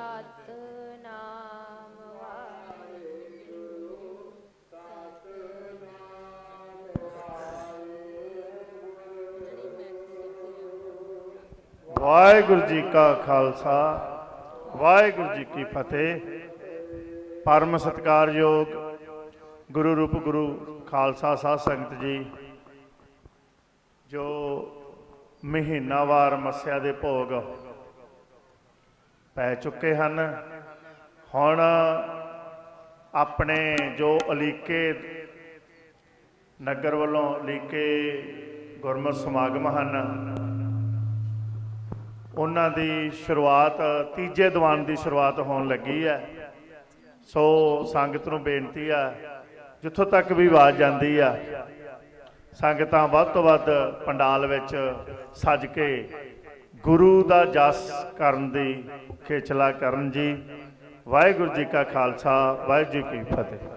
ਸਤਨਾਮ ਵਾਹਿਗੁਰੂ ਵਾਹਿਗੁਰੂ ਜੀ ਕਾ ਖਾਲਸਾ, ਵਾਹਿਗੁਰੂ ਜੀ ਕੀ ਫਤਿਹ। ਪਰਮ ਸਤਿਕਾਰਯੋਗ ਗੁਰੂ ਰੂਪ ਗੁਰੂ ਖਾਲਸਾ ਸਾਧ ਸੰਗਤ ਜੀ, ਜੋ ਮਹੀਨਾਵਾਰ ਮੱਸਿਆ ਦੇ ਭੋਗ ਪੈ ਚੁੱਕੇ ਹਨ। ਹੁਣ ਆਪਣੇ ਜੋ ਅਲੀਕੇ ਨਗਰ ਵੱਲੋਂ ਅਲੀਕੇ ਗੁਰਮਤਿ ਸਮਾਗਮ ਹਨ, ਉਹਨਾਂ ਦੀ ਸ਼ੁਰੂਆਤ, ਤੀਜੇ ਦੀਵਾਨ ਦੀ ਸ਼ੁਰੂਆਤ ਹੋਣ ਲੱਗੀ ਹੈ। ਸੋ ਸੰਗਤ ਨੂੰ ਬੇਨਤੀ ਆ, ਜਿੱਥੋਂ ਤੱਕ ਵੀ ਆਵਾਜ਼ ਜਾਂਦੀ ਆ, ਸੰਗਤਾਂ ਵੱਧ ਤੋਂ ਵੱਧ ਪੰਡਾਲ ਵਿੱਚ ਸੱਜ ਕੇ ਗੁਰੂ ਦਾ ਜਸ ਕਰਨ ਦੀ ਖੇਚਲਾ ਕਰਨ ਜੀ। ਵਾਹਿਗੁਰੂ ਜੀ ਕਾ ਖਾਲਸਾ, ਵਾਹਿਗੁਰੂ ਜੀ ਕੀ ਫਤਿਹ।